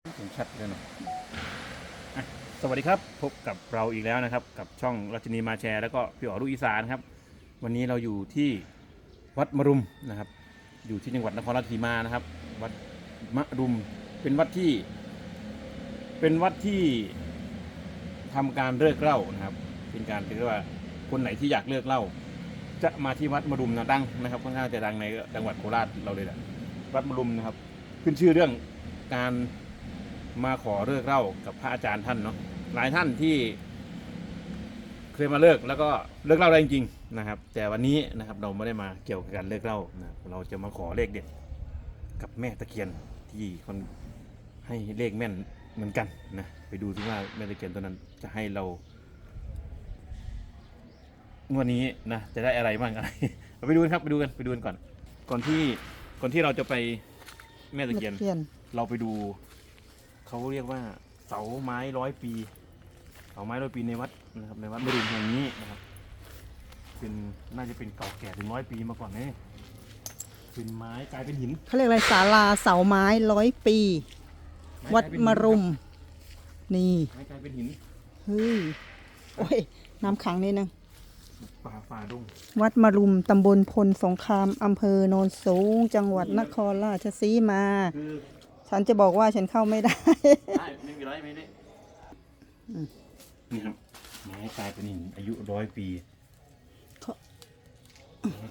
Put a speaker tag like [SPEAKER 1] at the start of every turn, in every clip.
[SPEAKER 1] เสียงชัดเลยนะอะสวัสดีครับ พบกับเราอีกแล้วนะครับ กับช่องรัชนีมาแชร์ แล้วก็พี่อ๋อลูกอีสานครับ วันนี้เราอยู่ที่วัดมรุมนะครับ อยู่ที่จังหวัดนครราชสีมานะครับ วัดมะรุมเป็นวัดที่ เป็นวัดที่ทำการเลิกเหล้านะครับ เป็นการเรียกว่าคนไหนที่อยากเลิกเหล้าจะมาที่วัดมรุมนะดังนะครับค่อนข้างจะดังในจังหวัดโคราชเราเลยแหละวัดมรุมนะครับ ขึ้นชื่อเรื่องการ มาขอเลิกเหล้ากับพระอาจารย์ท่านเนาะหลายท่านที่ เคยมาเลิกแล้วก็เลิกเหล้าได้จริงๆนะครับ แต่วันนี้นะครับเราไม่ได้มาเกี่ยวกับการเลิกเหล้านะครับเราจะมาขอเลขเด็ดกับแม่ตะเคียนที่คนให้เลขแม่นเหมือนกันนะไปดูซิว่าแม่ตะเคียนตัวนั้นจะให้เรางวันนี้นะจะได้อะไรบ้างอะไรเราไปดูกันครับไปดูกันไปดูกันก่อน ก่อนที่ก่อนที่เราจะไปแม่ตะเคียน
[SPEAKER 2] เปลี่ยน
[SPEAKER 1] เราไปดู เขาเรียกว่าเสาไม้ร้อยปีเสาไม้ร้อยปีในวัดนะครับในวัดมรุนแห่งนี้นะครับ เป็นน่าจะเป็นเก่าแก่ถึงร้อยปีมาก่อนเนี่ยเป็นไม้กลายเป็นหิน
[SPEAKER 2] เขาเรียกอะไรศาลาเสาไม้ร้อยปี
[SPEAKER 1] ไวั
[SPEAKER 2] ด
[SPEAKER 1] กลายเป็นหิน
[SPEAKER 2] มรุม นี่
[SPEAKER 1] ไม้กลายเป็นหิน
[SPEAKER 2] เฮ้ยโอ้ยน้ำขังนิดนึง
[SPEAKER 1] ป่าฝ่าดง
[SPEAKER 2] วัดมรุมตำบลพลสงครามอำเภอโนนสูง จังหวัดนครราชสีมา
[SPEAKER 1] คือ
[SPEAKER 2] ฉันจะบอกว่าฉันเข้าไม่ได้
[SPEAKER 1] ได้ไม่มีไรไม่ได้
[SPEAKER 2] อืม
[SPEAKER 1] นี่ครับไม้กลายเป็นหินอายุร้อยปี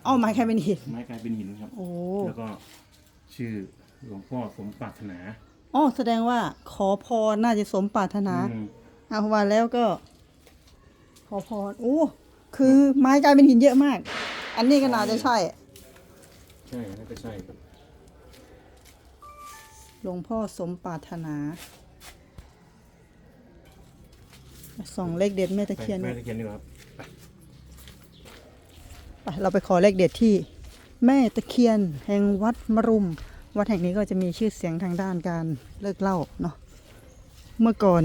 [SPEAKER 2] อ้อไม้ใครเป็นหิน
[SPEAKER 1] ไม้กลายเป็นหินครับ
[SPEAKER 2] โอ้
[SPEAKER 1] แล้วก็ชื่อหลวงพ่อสมปรารถนา
[SPEAKER 2] อ้อแสดงว่า ขอพรน่าจะสมปรารถนา
[SPEAKER 1] อืม
[SPEAKER 2] เอาว่าแล้วก็ ขอพรโอ้คือไม้กลายเป็นหินเยอะมาก อันนี้ก็น่าจะใช่
[SPEAKER 1] ใช่น่าจะใช่ครับ
[SPEAKER 2] หลวงพ่อสมปรารถนาส่องเลขเด็ดแม่ตะเคียน
[SPEAKER 1] แม่ตะเคียนดีกว่าครับ
[SPEAKER 2] ไปเราไปขอเลขเด็ดที่แม่ตะเคียนแห่งวัดมรุม วัดแห่งนี้ก็จะมีชื่อเสียงทางด้านการเลิกเหล้าเนาะเมื่อก่อน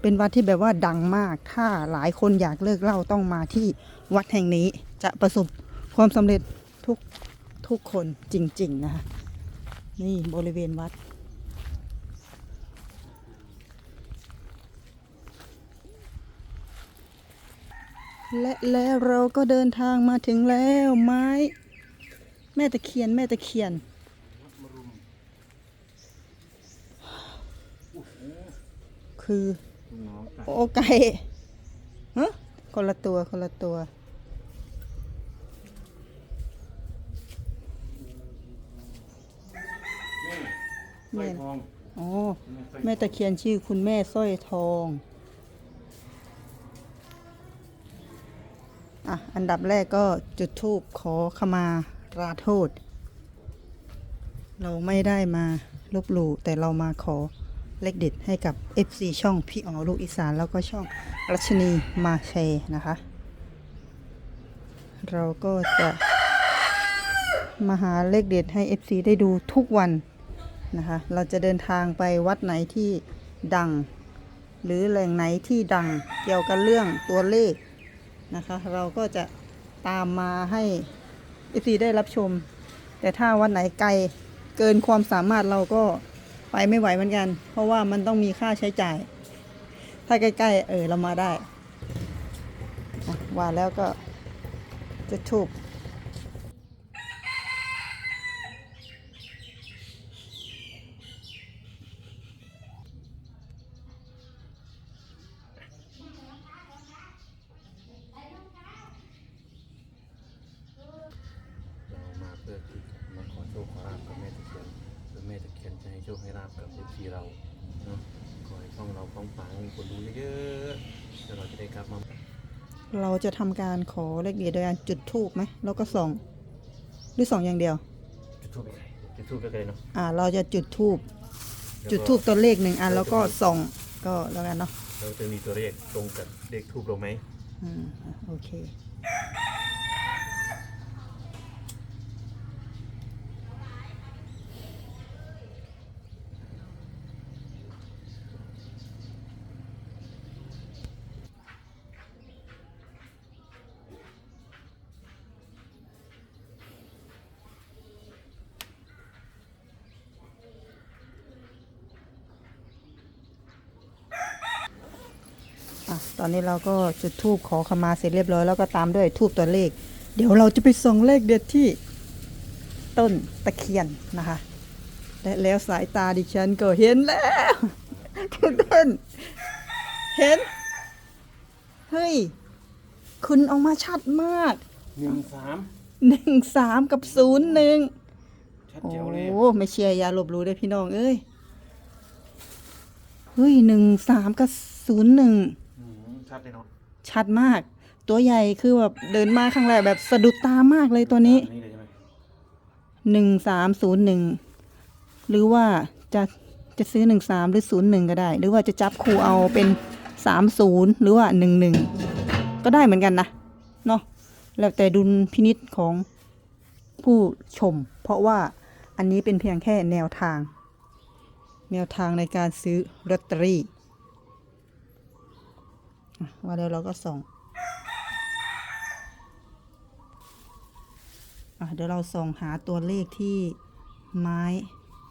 [SPEAKER 2] เป็นวัดที่แบบว่าดังมาก ถ้าหลายคนอยากเลิกเหล้าต้องมาที่วัดแห่งนี้จะประสบความสำเร็จทุกทุกคนจริง ๆ นะคะ นี่บริเวณวัด และแล้วเราก็เดินทางมาถึงแล้วไม้ แม่ตะเคียนแม่ตะเคียน คือ
[SPEAKER 1] น้องไก่
[SPEAKER 2] โอไก่ฮะคนละตัวคนละตัว
[SPEAKER 1] สร้อยทอง
[SPEAKER 2] อ๋อ
[SPEAKER 1] สร้อย
[SPEAKER 2] แม่ตะเคียนชื่อคุณแม่สร้อยทองอะอันดับแรกก็จุดธูปขอขมาราโทษ เราไม่ได้มาลบหลู่แต่เรามาขอเลขเด็ดให้กับ FC ช่องพี่อ๋อลูกอีสานแล้วก็ช่องรัชนีมาแชร์นะคะ เราก็จะมาหาเลขเด็ดให้ FC ได้ดูทุกวัน นะคะ เราจะเดินทางไปวัดไหนที่ดัง หรือแหล่งไหนที่ดังเกี่ยวกับเรื่องตัวเลขนะคะ เราก็จะตามมาให้เอซีได้รับชม แต่ถ้าวันไหนไกลเกินความสามารถเราก็ไปไม่ไหวเหมือนกัน เพราะว่ามันต้องมีค่าใช้จ่าย ถ้าใกล้ๆเออเรามาได้ว่าแล้วก็จะทูบ
[SPEAKER 1] เรามาเพื่อที่มาขอโชคขอลาบกับแม่ตะเคียนเพื่อแม่ตะเคียนจะให้โชคให้ลาบกับเอฟซีเราเนาะขอให้ช่ องเราป้องปังมีคนดูเยอะๆเดี๋ยวเราจะได้กลับมา
[SPEAKER 2] เราจะทำการขอเลขเดียวโดยการจุดทูบไหมแล้วก็ส่องหรือส่องอย่างเดียว
[SPEAKER 1] จุดทูบไปไหนจุดทูบไปเลยเนาะ
[SPEAKER 2] อ่า เราจะจุดทูบ
[SPEAKER 1] แล้วก็
[SPEAKER 2] จุดทูบตัวเลขหนึ่งอันแล้วก็ส่องก็แล้วกันเนาะ
[SPEAKER 1] เราจะมีตัวเลขตรงกับเลขทูบเราไหม
[SPEAKER 2] อืมอะโอเค อะ ตอนนี้เราก็จุดทูบขอขมาเสร็จเรียบร้อยแล้วก็ตามด้วยทูบตัวเลข เดี๋ยวเราจะไปส่องเลขเด็ดที่ต้นตะเคียนนะคะ และแล้วสายตาดิฉันก็เห็นแล้วตื่นเต้นเห็น เฮ้ย คุณออกมาชัดมาก
[SPEAKER 1] หนึ่งสาม
[SPEAKER 2] หนึ่งสามกับศูนย์หนึ่ง
[SPEAKER 1] ชัด
[SPEAKER 2] โอ้
[SPEAKER 1] เจ๋วเลย
[SPEAKER 2] ไม่เชียร์อย่าหลบหลู่เลยพี่น้องเอ้ย เฮ้ยหนึ่งสามกับศูนย์หนึ่ง
[SPEAKER 1] อืม ชัดเลยเนาะ
[SPEAKER 2] ชัดมาก ตัวใหญ่คือแบบเดินมาครั้งแรกแบบสะดุดตามากเลยตัวนี้
[SPEAKER 1] นี่เลยใช่ไหม
[SPEAKER 2] หนึ่งสามศูนย์หนึ่งหรือว่าจะจะซื้อหนึ่งสามหรือศูนย์หนึ่งก็ได้ หรือว่าจะจับคู่เอาเป็นสามศูนย์หรือว่าหนึ่งหนึ่งก็ได้เหมือนกันนะเนาะแล้วแต่ดุลพินิษของผู้ชม เพราะว่าอันนี้เป็นเพียงแค่แนวทาง แนวทางในการซื้อลอตเตอรี่ อะว่าแล้วเราก็ส่องอะเดี๋ยวเราส่องหาตัวเลขที่ไม้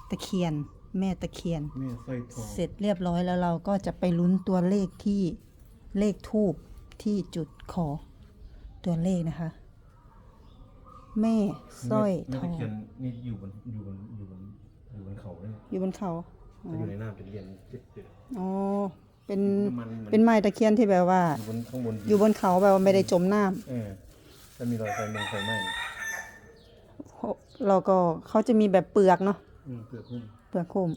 [SPEAKER 2] ตะเคียน แม่ตะเคียน
[SPEAKER 1] แม่สร้อยทอง
[SPEAKER 2] เสร็จเรียบร้อยแล้วเราก็จะไปลุ้นตัวเลขที่เลขทูบที่จุดขอตัวเลขนะคะ แม่สร้อย
[SPEAKER 1] แม่
[SPEAKER 2] ท
[SPEAKER 1] ตะ
[SPEAKER 2] อง
[SPEAKER 1] เคียนนี่อยู่บนอยู่บนอยู่บนอยู่บนเขาเลย
[SPEAKER 2] อยู่บนเขาอ๋อ
[SPEAKER 1] จะอยู่ในน้ำเป็นเหรียญเจ็ดเจ็ด
[SPEAKER 2] อ๋อ เป็น
[SPEAKER 1] มันมัน
[SPEAKER 2] เป็นไม้ตะเคียนที่แบบว่า
[SPEAKER 1] อยู่บนข้างบน
[SPEAKER 2] อยู่บนเขาแบบว่าไม่ได้จมน้ำ
[SPEAKER 1] เออแล้วมีรอยไฟมงไฟไหม้
[SPEAKER 2] เราก็เขาจะมีแบบเปลือกเนาะ
[SPEAKER 1] อืมเปลือกหุ้ม
[SPEAKER 2] เปลือกคุ้ม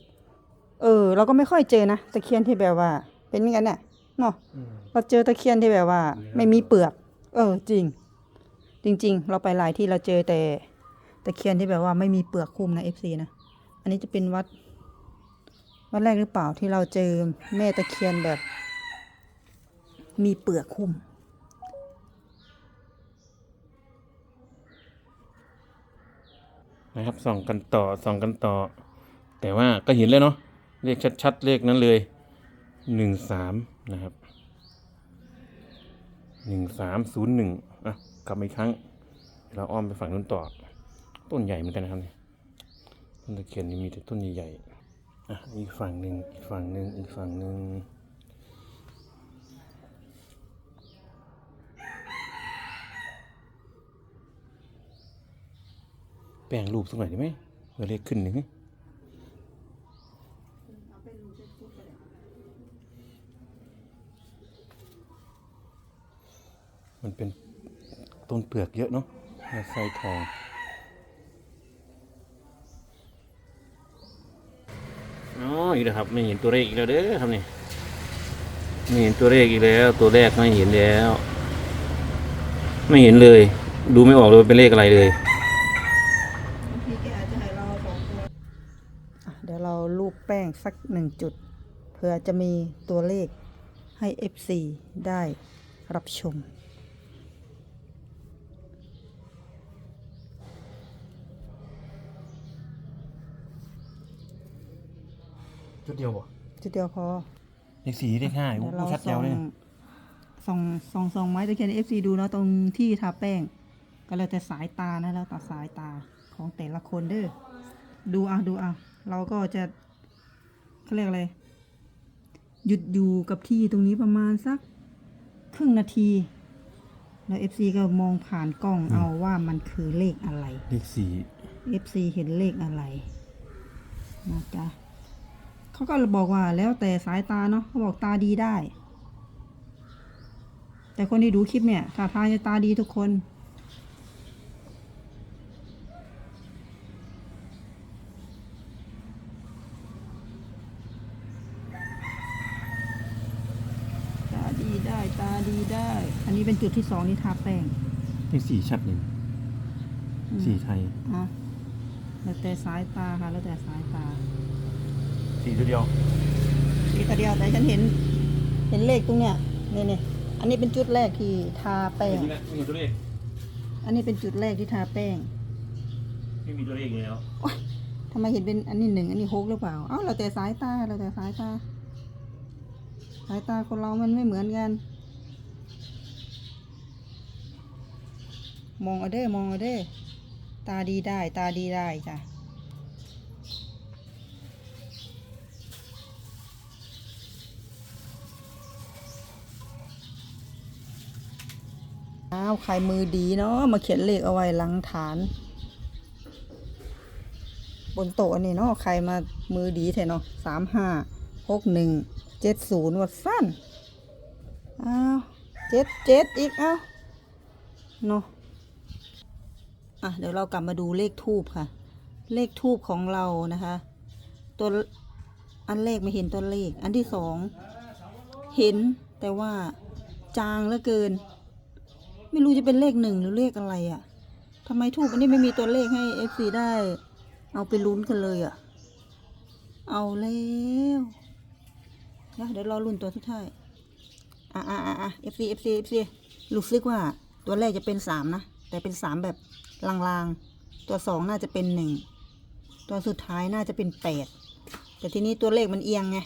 [SPEAKER 2] เออ เราก็ไม่ค่อยเจอนะตะเคียนที่แบบว่า เป็นอย่างนั้นน่ะเนาะ
[SPEAKER 1] อืม
[SPEAKER 2] เราเจอตะเคียนที่แบบว่า
[SPEAKER 1] มีนะ
[SPEAKER 2] ไม่มีเปลือก เออ จริง จริง ๆ เราไปหลายที่เราเจอแต่ตะเคียนที่แบบว่าไม่มีเปลือกคุ้มนะเอฟซีนะ อันนี้จะเป็นวัด วัดแรกหรือเปล่าที่เราเจอแม่ตะเคียนแบบ มีเปลือกคุ้ม
[SPEAKER 1] นะครับส่องกันต่อส่องกันต่อ แต่ว่าก็เห็นแล้วเนาะเลขชัด ๆ เลขนั้นเลยหนึ่งสามนะครับหนึ่งสามศูนย์หนึ่งอะกลับมาอีกครั้งเราอ้อมไปฝั่งนู้นต่อ ต้นใหญ่เหมือนกันนะครับเนี่ยต้นตะเคียนนี่มีแต่ต้นใหญ่ๆ อะอีกฝั่งหนึ่งอีกฝั่งหนึ่งอีกฝั่งหนึ่งแปลงรูปสักหน่อยได้ไหมเพื่อเลขขึ้นหนึ่งมันเป็นต้นเปลือกเยอะเนาะแม่ทอง อีกแล้วครับ ไม่เห็นตัวเลขอีกแล้วเด้อครับนี่ไม่เห็นตัวเลขอีกแล้ว ตัวแรกไม่เห็นแล้ว ไม่เห็นเลย ดูไม่ออกเลยเป็นเลขอะไรเลย
[SPEAKER 2] เดี๋ยวเราลูบแป้งสักหนึ่งจุดเพื่อจะมีตัวเลขให้ FC ได้รับชม
[SPEAKER 1] จุดเดียวบ่
[SPEAKER 2] จุดเดียวพอ
[SPEAKER 1] เลขสี่เลขห้า
[SPEAKER 2] เดี๋ยวเรา
[SPEAKER 1] ชัด
[SPEAKER 2] ส่
[SPEAKER 1] เดีย
[SPEAKER 2] อ
[SPEAKER 1] ว
[SPEAKER 2] ง
[SPEAKER 1] เลย
[SPEAKER 2] ส่องส่องส่องไม้ตะเคียน FC ดูเนาะตรงที่ทาแป้ง ก็แล้วแต่สายตานะแล้วแต่สายตาของแต่ละคนเด้อดูเอาดูเอาเราก็จะเขาเรียกอะไรหยุดอยู่กับที่ตรงนี้ประมาณสักครึ่งนาที แล้ว FC ก็มองผ่านกล้องเอาว่ามันคือเลขอะไร
[SPEAKER 1] เลขสี่
[SPEAKER 2] FC เห็นเลขอะไรนะจ๊ะ เขาก็บอกว่าแล้วแต่สายตาเนาะเขาบอกตาดีได้ แต่คนที่ดูคลิปเนี่ยท่าทางจะตาดีทุกคนตาดีได้ตาดีได้ อันนี้เป็นจุดที่สองที่ทาแป้ง
[SPEAKER 1] เลขสี่ชัดเลย
[SPEAKER 2] อืม
[SPEAKER 1] สี่ไทย
[SPEAKER 2] อะแล้วแต่สายตาค่ะ แล้วแต่สายตา
[SPEAKER 1] สี่ตัวเดียว
[SPEAKER 2] สีตาเดียวแต่ฉันเห็น เห็นเลขตรงเนี้ยนี่นี่อันนี้เป็นจุดแรกที่ทาแป้ง
[SPEAKER 1] ไม่มีตัวเลข
[SPEAKER 2] อันนี้เป็นจุดแรกที่ทาแป้ง
[SPEAKER 1] ไม่มีตัวเลขแล้ว
[SPEAKER 2] ทำไมเห็นเป็นอันนี้หนึ่งอันนี้หกหรือเปล่า เอ้าเราแต่สายตาเราแต่สายตา สายตาคนเรามันไม่เหมือนกัน มองเอาเด้อมองเอาเด้อตาดีได้ ตาดีได้จ้ะ อ้าวใครมือดีเนาะมาเขียนเลขเอาไว้หลังฐาน บนโต๊ะนี่เนาะใครมามือดีแท้เนาะสามห้าหกหนึ่งเจ็ดศูนย์วัดสั้นอ้าวเจ็ดเจ็ดอีกเอ้าเนาะอะเดี๋ยวเรากลับมาดูเลขทูบค่ะ เลขทูบของเรานะคะ ตัวอันแรกไม่เห็นตัวเลข อันที่สองเห็นแต่ว่าจางเหลือเกิน ไม่รู้จะเป็นเลขหนึ่งหรือเลขอะไรอะ่ะทำไมทูบอันนี้ไม่มีตัวเลขให้เอฟซีได้ เอาไปลุ้นกันเลยอะ่ะ เอาแล้วเดี๋ยวเดี๋ยวรอลุ้นตัวสุดท้าย อะอะอะอะเอฟซีเอฟซีเอฟซีรู้สึกว่าตัวแรกจะเป็นสามนะ แต่เป็นสามแบบลางๆ ตัวสองน่าจะเป็นหนึ่ง ตัวสุดท้ายน่าจะเป็นแปด แต่ทีนี้ตัวเลขมันเอียงไง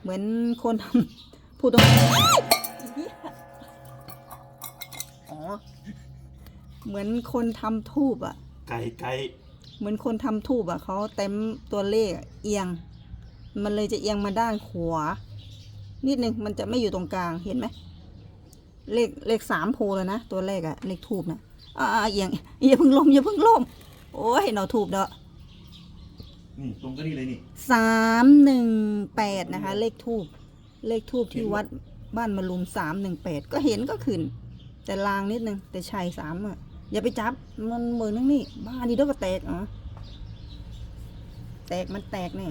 [SPEAKER 2] เหมือนคนทำพูดตรง เหมือนคนทำทูบอะ
[SPEAKER 1] ไก่ไก่
[SPEAKER 2] เหมือนคนทำทูบอะเขาเต็มตัวเลขอะเอียง มันเลยจะเอียงมาด้านขวา นิดนึงมันจะไม่อยู่ตรงกลางเห็นไหมเลขเลขสามโพลแล้วนะ ตัวเลขอะเลขทูบนะอ่าๆเอียงอย่าเพิ่งล้มอย่าเพิ่งล้มโอ้ยเนาทูบเด้อ
[SPEAKER 1] นี่ตรงก็นี่เลยนี่
[SPEAKER 2] สามหนึ่งแปดนะคะ เลขทูบเลขทูบที่วัดบ้านมารุมสามหนึ่งแปดก็เห็นก็ขึ้น แต่ลางนิดนึงแต่ชัยสามอะ อย่าไปจับ มันเหมือนนั่นนี่ บ้านนี้เดี๋ยวก็แตกอ๋อแตกมันแตกแนี่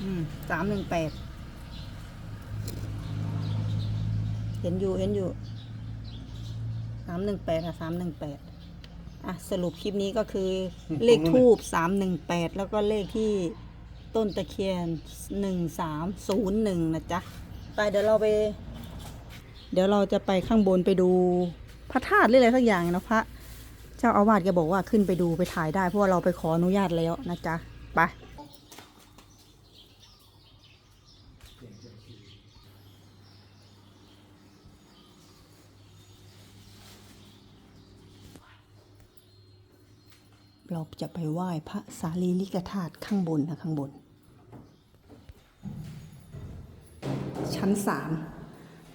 [SPEAKER 2] อืมสามหนึ่งแปด เห็นอยู่ เห็นอยู่ สามหนึ่งแปดค่ะสามหนึ่งแปดอะ สรุปคลิปนี้ก็คือ เลขทูบสามหนึ่งแปดแล้วก็เลขที่ต้นตะเคียนหนึ่งสามศูนย์หนึ่งนะจ๊ะ ไปเดี๋ยวเราไป เดี๋ยวเราจะไปข้างบนไปดูพระธาตุหรืออะไรสักอย่างเนาะพระ เจ้าอาวาสแกบอกว่าขึ้นไปดูไปถ่ายได้เพราะว่าเราไปขออนุญาตแล้วนะจ๊ะ ไปเราจะไปไหว้พระสารีริกธาตุข้างบนนะข้างบน ชั้นสาม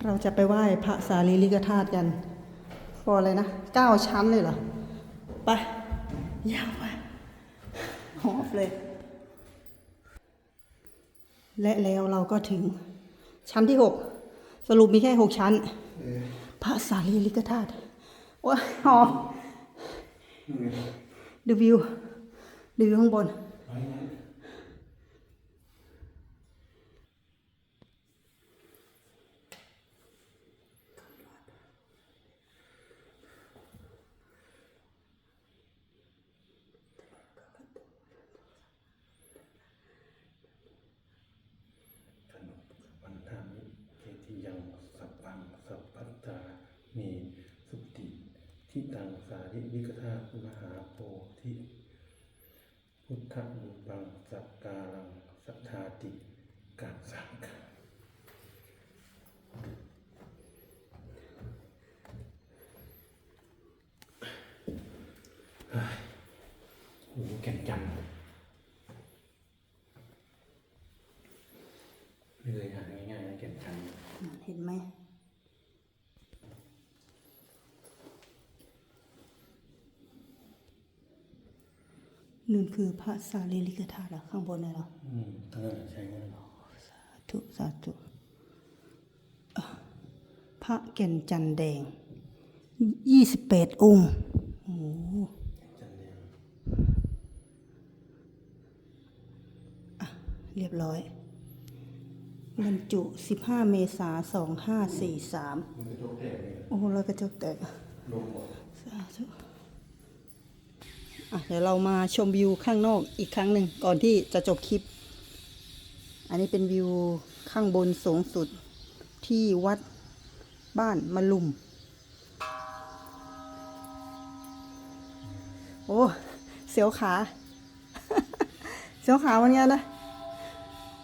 [SPEAKER 2] เราจะไปไหว้พระสารีริกธาตุกันพอเลยนะเก้าชั้นเลยเหรอ ไปยาวไปหอบเลย และแล้วเราก็ถึงชั้นที่หกสรุปมีแค่หกชั้น พระสารีริกธาตุว้าหอบดูวิวดูวิวข้างบน
[SPEAKER 1] ขนมวันทามิเกติยังสัพพังสัพพัตตามีสุติทิตังสาริ วิกธาตุมหาโพธิ พุทธมูปังสักการังสัทธาติกาสังฆาเฮ้ยโอ้โหแก่นจันทร์ไม่เคยหาง่ายๆนะแก่นจันทร์
[SPEAKER 2] เห็นไหม นู่นคือพระสารีริกธาตุเหรอข้างบนเลยเหรอ
[SPEAKER 1] อืมทั้งนั้นใช่ไหม
[SPEAKER 2] สาธุสาธุอะพระแก่นจันแดงยี่สิบแปดองค์โอ้โห
[SPEAKER 1] จันทร์เนี่ย
[SPEAKER 2] เรียบร้อยบรรจุ15เมษา2543
[SPEAKER 1] มันจะโจกแตกเลย
[SPEAKER 2] โอ้โหแล้วกระจกแตก
[SPEAKER 1] ลงหมด
[SPEAKER 2] สาธุอะ เดี๋ยวเรามาชมวิวข้างนอกอีกครั้งหนึ่งก่อนที่จะจบคลิป อันนี้เป็นวิวข้างบนสูงสุดที่วัดบ้านมะลุม โอ้ เสียวขา เสียวขาวันนี้นะ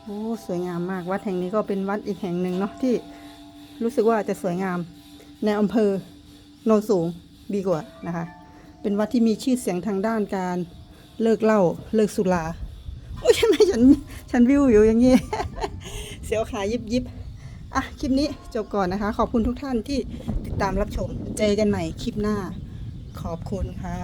[SPEAKER 2] โอ้ สวยงามมากวัดแห่งนี้ก็เป็นวัดอีกแห่งหนึ่งเนาะที่รู้สึกว่าจะสวยงามในอำเภอโนนสูงดีกว่านะคะ เป็นวัดที่มีชื่อเสียงทางด้านการเลิกเหล้าเลิกสุราโอ้ยทำไมฉันฉันวิวอยู่อย่างนี้ เสียวขายิบยิบอะ คลิปนี้จบก่อนนะคะ ขอบคุณทุกท่านที่ติดตามรับชม เจอกันใหม่คลิปหน้า ขอบคุณค่ะ